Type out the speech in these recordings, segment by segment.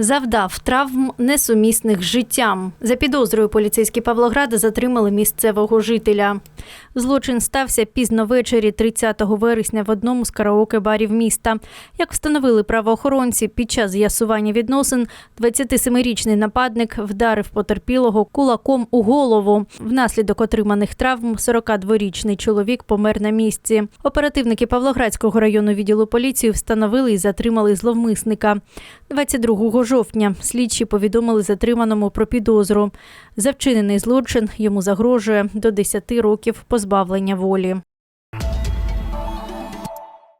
Завдав травм несумісних життям. За підозрою поліцейські Павлограда затримали місцевого жителя. Злочин стався пізно ввечері 30 вересня в одному з караоке-барів міста. Як встановили правоохоронці, під час з'ясування відносин 27-річний нападник вдарив потерпілого кулаком у голову. Внаслідок отриманих травм 42-річний чоловік помер на місці. Оперативники Павлоградського району відділу поліції встановили і затримали зловмисника. 22 жовтня слідчі повідомили затриманому про підозру. За вчинений злочин йому загрожує до 10 років позбавлення волі.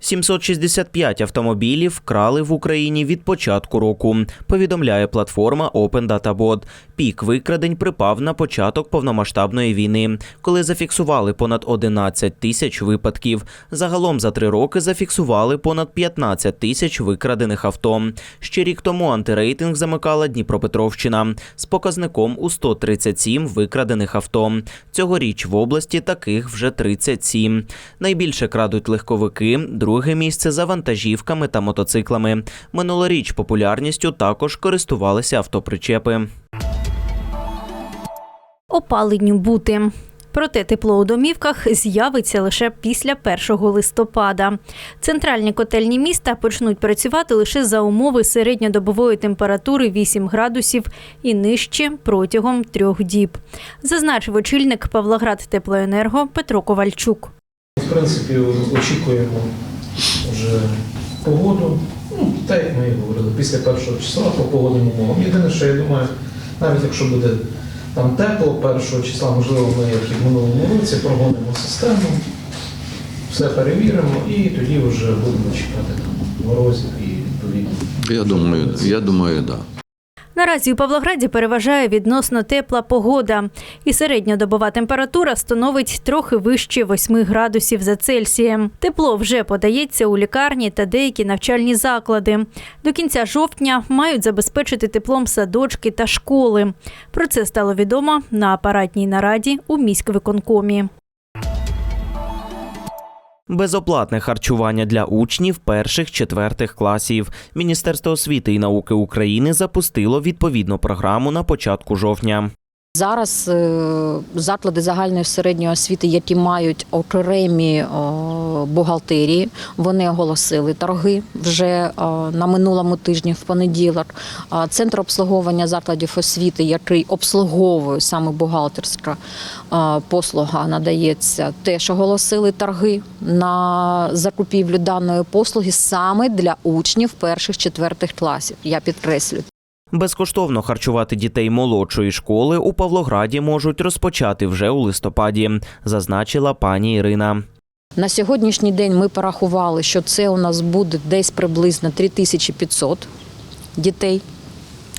765 автомобілів вкрали в Україні від початку року. Повідомляє платформа Open Data Bot. Пік викрадень припав на початок повномасштабної війни, коли зафіксували понад 11 тисяч випадків. Загалом за три роки зафіксували понад 15 тисяч викрадених авто. Ще рік тому антирейтинг замикала Дніпропетровщина з показником у 137 викрадених авто. Цьогоріч в області таких вже 37. Найбільше крадуть легковики, друге місце за вантажівками та мотоциклами. Минулоріч популярністю також користувалися автопричепи. Опаленню бути. Проте тепло у домівках з'явиться лише після 1 листопада. Центральні котельні міста почнуть працювати лише за умови середньодобової температури 8 градусів і нижче протягом трьох діб. Зазначив очільник Павлоград Теплоенерго Петро Ковальчук. В принципі, очікуємо вже погоду. Ну, так як ми і говорили, після першого числа по погодним умовам. Єдине, що я думаю, навіть якщо буде там тепло, першого числа, можливо, ми, як і в минулому році, прогонимо систему, все перевіримо і тоді вже будемо чекати там морозів і відповідно. Я думаю, я думаю, так. Да. Наразі у Павлограді переважає відносно тепла погода, і середньодобова температура становить трохи вище 8 градусів за Цельсієм. Тепло вже подається у лікарні та деякі навчальні заклади. До кінця жовтня мають забезпечити теплом садочки та школи. Про це стало відомо на апаратній нараді у міськвиконкомі. Безоплатне харчування для учнів перших-четвертих класів. Міністерство освіти і науки України запустило відповідну програму на початку жовтня. Зараз е, заклади загальної середньої освіти, які мають окремі бухгалтерії, вони оголосили торги вже е, на минулому тижні в понеділок. Центр обслуговування закладів освіти, який обслуговує саме бухгалтерська е, послуга, надається, теж оголосили торги на закупівлю даної послуги саме для учнів перших-четвертих класів. Я підкреслю. Безкоштовно харчувати дітей молодшої школи у Павлограді можуть розпочати вже у листопаді, зазначила пані Ірина. На сьогоднішній день ми порахували, що це у нас буде десь приблизно 3500 дітей.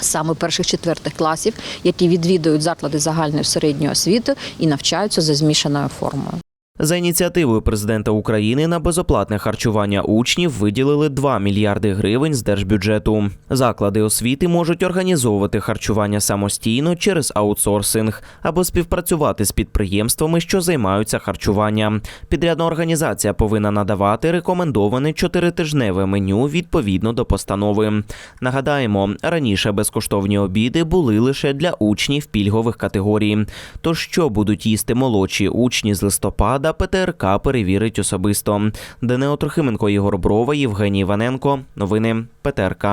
Саме перших-четвертих класів, які відвідують заклади загальної середньої освіти і навчаються за змішаною формою. За ініціативою президента України на безоплатне харчування учнів виділили 2 мільярди гривень з держбюджету. Заклади освіти можуть організовувати харчування самостійно через аутсорсинг або співпрацювати з підприємствами, що займаються харчуванням. Підрядна організація повинна надавати рекомендоване чотиритижневе меню відповідно до постанови. Нагадаємо, раніше безкоштовні обіди були лише для учнів пільгових категорій. То що будуть їсти молодші учні з листопада? ПТРК перевірить особисто. Данило Трохименко, Ігор Брова, Євгеній Іваненко. Новини ПТРК.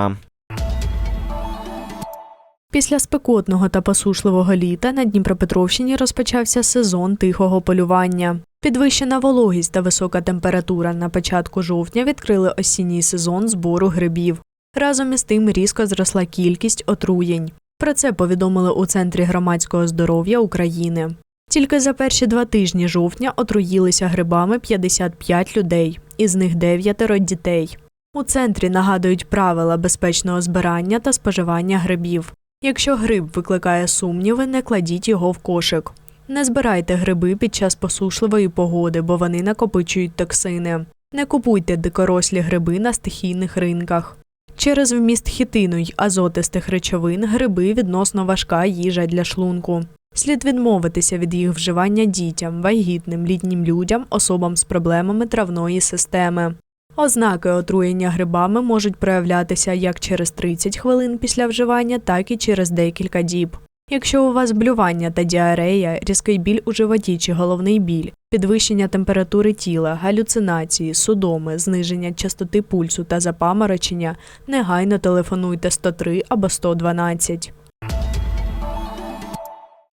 Після спекотного та посушливого літа на Дніпропетровщині розпочався сезон тихого полювання. Підвищена вологість та висока температура на початку жовтня відкрили осінній сезон збору грибів. Разом із тим різко зросла кількість отруєнь. Про це повідомили у Центрі громадського здоров'я України. Тільки за перші два тижні жовтня отруїлися грибами 55 людей, із них дев'ятеро дітей. У центрі нагадують правила безпечного збирання та споживання грибів. Якщо гриб викликає сумніви, не кладіть його в кошик. Не збирайте гриби під час посушливої погоди, бо вони накопичують токсини. Не купуйте дикорослі гриби на стихійних ринках. Через вміст хітину й азотистих речовин гриби відносно важка їжа для шлунку. Слід відмовитися від їх вживання дітям, вагітним, літнім людям, особам з проблемами травної системи. Ознаки отруєння грибами можуть проявлятися як через 30 хвилин після вживання, так і через декілька діб. Якщо у вас блювання та діарея, різкий біль у животі чи головний біль, підвищення температури тіла, галюцинації, судоми, зниження частоти пульсу та запаморочення, негайно телефонуйте 103 або 112.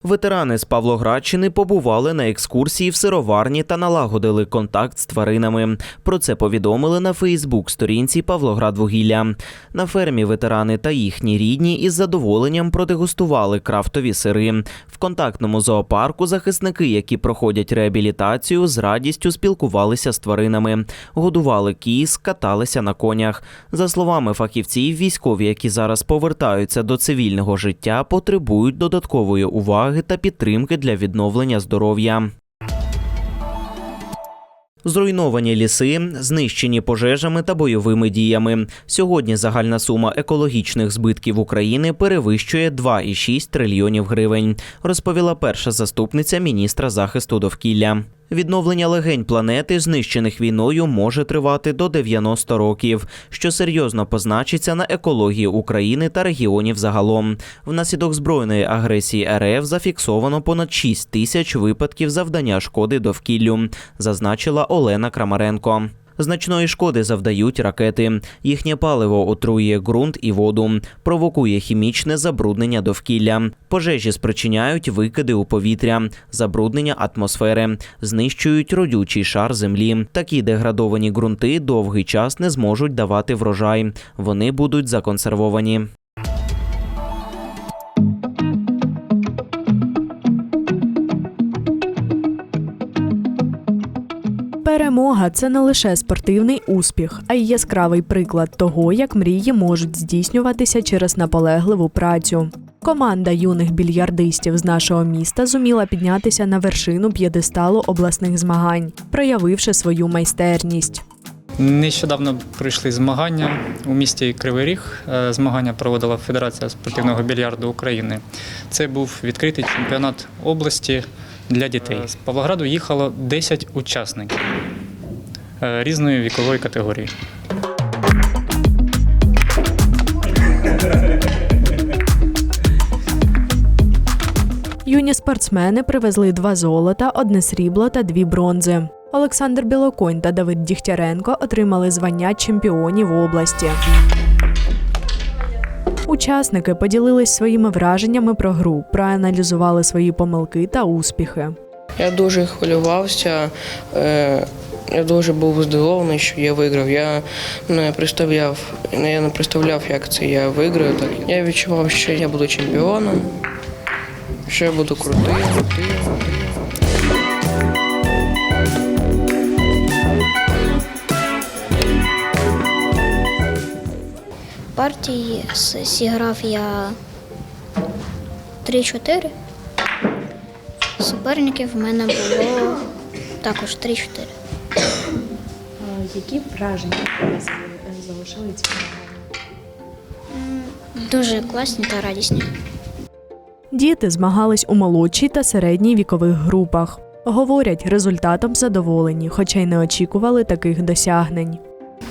Ветерани з Павлоградщини побували на екскурсії в сироварні та налагодили контакт з тваринами. Про це повідомили на Фейсбук-сторінці Павлоградвугілля. На фермі ветерани та їхні рідні із задоволенням продегустували крафтові сири. В контактному зоопарку захисники, які проходять реабілітацію, з радістю спілкувалися з тваринами, годували кіз, каталися на конях. За словами фахівців, військові, які зараз повертаються до цивільного життя, потребують додаткової уваги та підтримки для відновлення здоров'я. Зруйновані ліси, знищені пожежами та бойовими діями. Сьогодні загальна сума екологічних збитків України перевищує 2,6 трильйонів гривень, розповіла перша заступниця міністра захисту довкілля. Відновлення легень планети, знищених війною, може тривати до 90 років, що серйозно позначиться на екології України та регіонів загалом. Внаслідок збройної агресії РФ зафіксовано понад 6 тисяч випадків завдання шкоди довкіллю, зазначила Олена Крамаренко. Значної шкоди завдають ракети. Їхнє паливо отруює ґрунт і воду, провокує хімічне забруднення довкілля. Пожежі спричиняють викиди у повітря, забруднення атмосфери, знищують родючий шар землі. Такі деградовані ґрунти довгий час не зможуть давати врожай. Вони будуть законсервовані. Перемога це не лише спортивний успіх, а й яскравий приклад того, як мрії можуть здійснюватися через наполегливу працю. Команда юних більярдистів з нашого міста зуміла піднятися на вершину п'єдесталу обласних змагань, проявивши свою майстерність. Нещодавно пройшли змагання у місті Кривий Ріг. Е, Змагання проводила Федерація спортивного більярду України. Це був відкритий чемпіонат області для дітей. З Павлограду їхало 10 учасників різної вікової категорії. Юні спортсмени привезли два золота, одне срібло та дві бронзи. Олександр Білоконь та Давид Дігтяренко отримали звання чемпіонів області. Учасники поділились своїми враженнями про гру, проаналізували свої помилки та успіхи. Я дуже хвилювався. Я дуже був здивований, що я виграв. Я не представляв, я не представляв, як це я виграю. Так я відчував, що я буду чемпіоном, що я буду крутий, крутий. партії зіграв я 3-4. Суперників в мене було також 3-4. Які враження у вас залишили ці Дуже класні та радісні. Діти змагались у молодшій та середній вікових групах. Говорять, результатом задоволені, хоча й не очікували таких досягнень.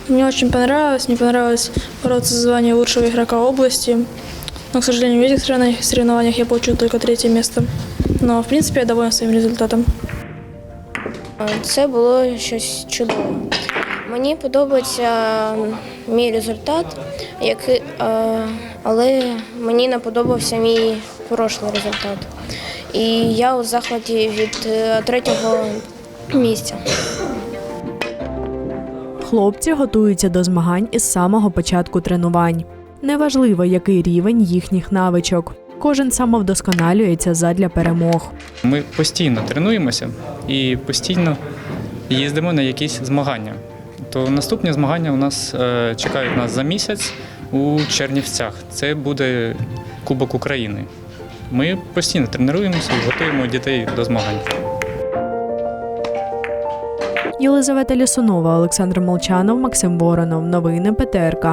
Мне очень понравилось. Мне понравилось бороться за звание лучшего игрока области. Но, к сожалению, в этих соревнованиях- соревнованиях я получил только третье место. Но, в принципе, я доволен своим результатом. Це було щось чудове. Мені подобається мій результат, який, е, але мені не подобався мій прошлий результат. І я у захваті від е, третього місця. Хлопці готуються до змагань із самого початку тренувань. Неважливо, який рівень їхніх навичок. Кожен самовдосконалюється задля перемог. Ми постійно тренуємося і постійно їздимо на якісь змагання. То наступні змагання у нас е, чекають нас за місяць у Чернівцях. Це буде Кубок України. Ми постійно тренуємося і готуємо дітей до змагань. Єлизавета Лісунова, Олександр Молчанов, Максим Воронов. Новини ПТРК.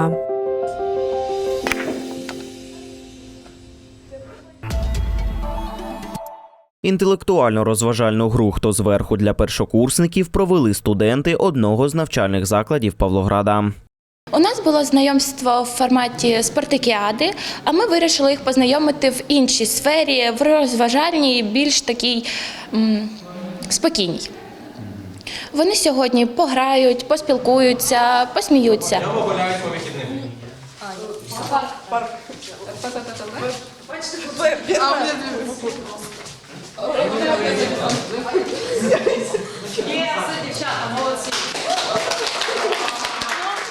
Інтелектуально-розважальну гру Хто зверху для першокурсників провели студенти одного з навчальних закладів Павлограда. У нас було знайомство в форматі спартакіади, а ми вирішили їх познайомити в іншій сфері, в розважальній, більш такій спокійній. Вони сьогодні пограють, поспілкуються, посміються.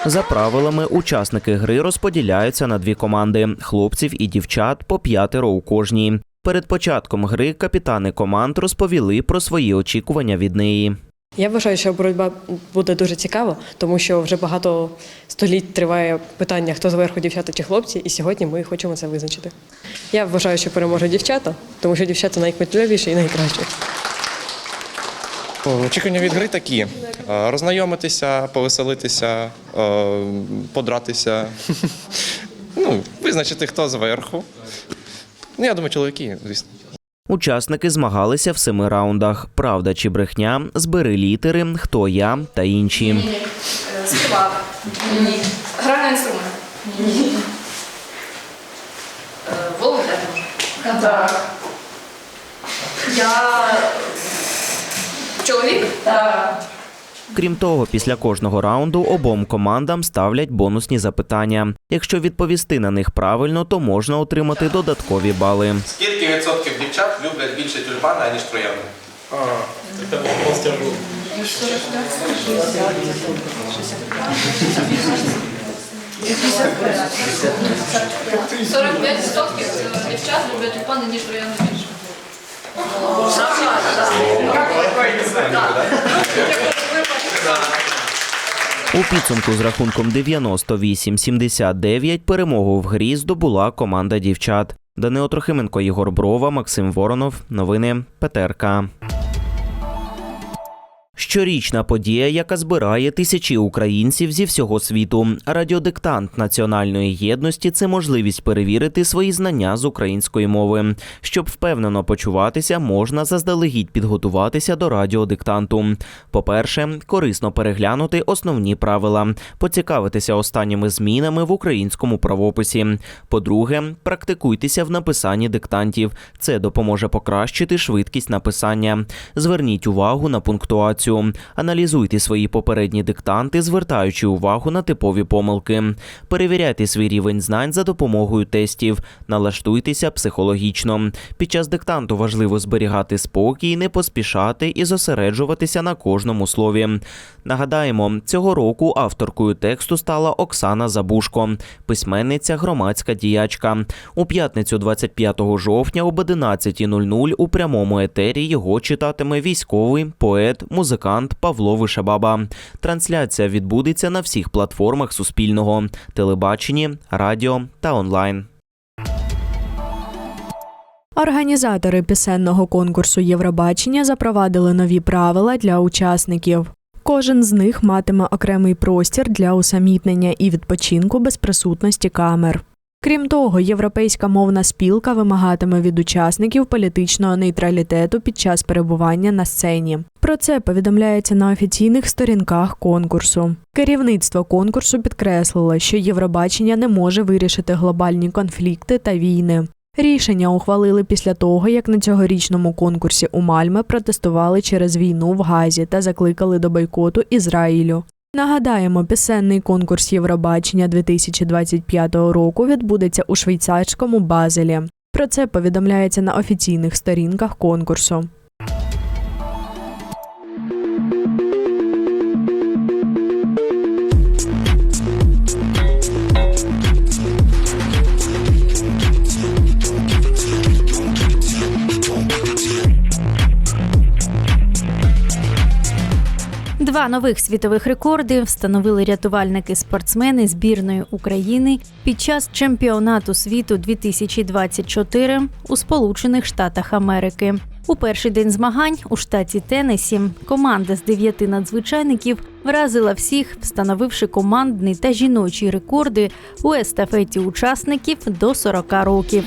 За правилами, учасники гри розподіляються на дві команди хлопців і дівчат по п'ятеро у кожній. Перед початком гри капітани команд розповіли про свої очікування від неї. Я вважаю, що боротьба буде дуже цікава, тому що вже багато століть триває питання, хто зверху дівчата чи хлопці, і сьогодні ми хочемо це визначити. Я вважаю, що переможуть дівчата, тому що дівчата найкмітливіші і найкращі. Очікування від гри такі: роззнайомитися, повеселитися, подратися, ну, визначити, хто зверху. Ну, я думаю, чоловіки, звісно. Учасники змагалися в семи раундах. Правда чи брехня, збери літери, хто я та інші. Співав. Ні. Гра на інструмент. Ні. Волонтер. Так. Я чоловік? Так. Крім того, після кожного раунду обом командам ставлять бонусні запитання. Якщо відповісти на них правильно, то можна отримати додаткові бали. Скільки відсотків дівчат люблять більше тюльпана, ніж троянди? дівчат люблять тюльпани, ніж трояни більше. У підсумку з рахунком 98-79 перемогу в грі здобула команда дівчат. Данило Трохименко, Єгор Брова, Максим Воронов. Новини ПТРК. Щорічна подія, яка збирає тисячі українців зі всього світу. Радіодиктант національної єдності це можливість перевірити свої знання з української мови. Щоб впевнено почуватися, можна заздалегідь підготуватися до радіодиктанту. По-перше, корисно переглянути основні правила, поцікавитися останніми змінами в українському правописі. По-друге, практикуйтеся в написанні диктантів. Це допоможе покращити швидкість написання. Зверніть увагу на пунктуацію. Аналізуйте свої попередні диктанти, звертаючи увагу на типові помилки. Перевіряйте свій рівень знань за допомогою тестів. Налаштуйтеся психологічно. Під час диктанту важливо зберігати спокій, не поспішати і зосереджуватися на кожному слові. Нагадаємо, цього року авторкою тексту стала Оксана Забушко, письменниця, громадська діячка. У п'ятницю 25 жовтня об 11.00 у прямому етері його читатиме військовий поет, музикант Павло Вишебаба. Трансляція відбудеться на всіх платформах Суспільного, телебаченні, радіо та онлайн. Організатори пісенного конкурсу Євробачення запровадили нові правила для учасників. Кожен з них матиме окремий простір для усамітнення і відпочинку без присутності камер. Крім того, європейська мовна спілка вимагатиме від учасників політичного нейтралітету під час перебування на сцені. Про це повідомляється на офіційних сторінках конкурсу. Керівництво конкурсу підкреслило, що Євробачення не може вирішити глобальні конфлікти та війни. Рішення ухвалили після того, як на цьогорічному конкурсі у Мальме протестували через війну в Газі та закликали до бойкоту Ізраїлю. Нагадаємо, пісенний конкурс Євробачення 2025 року відбудеться у швейцарському Базелі. Про це повідомляється на офіційних сторінках конкурсу. Два нових світових рекорди встановили рятувальники-спортсмени збірної України під час чемпіонату світу 2024 у Сполучених Штатах Америки. У перший день змагань у штаті Теннесі команда з дев'яти надзвичайників вразила всіх, встановивши командний та жіночі рекорди у естафеті учасників до 40 років.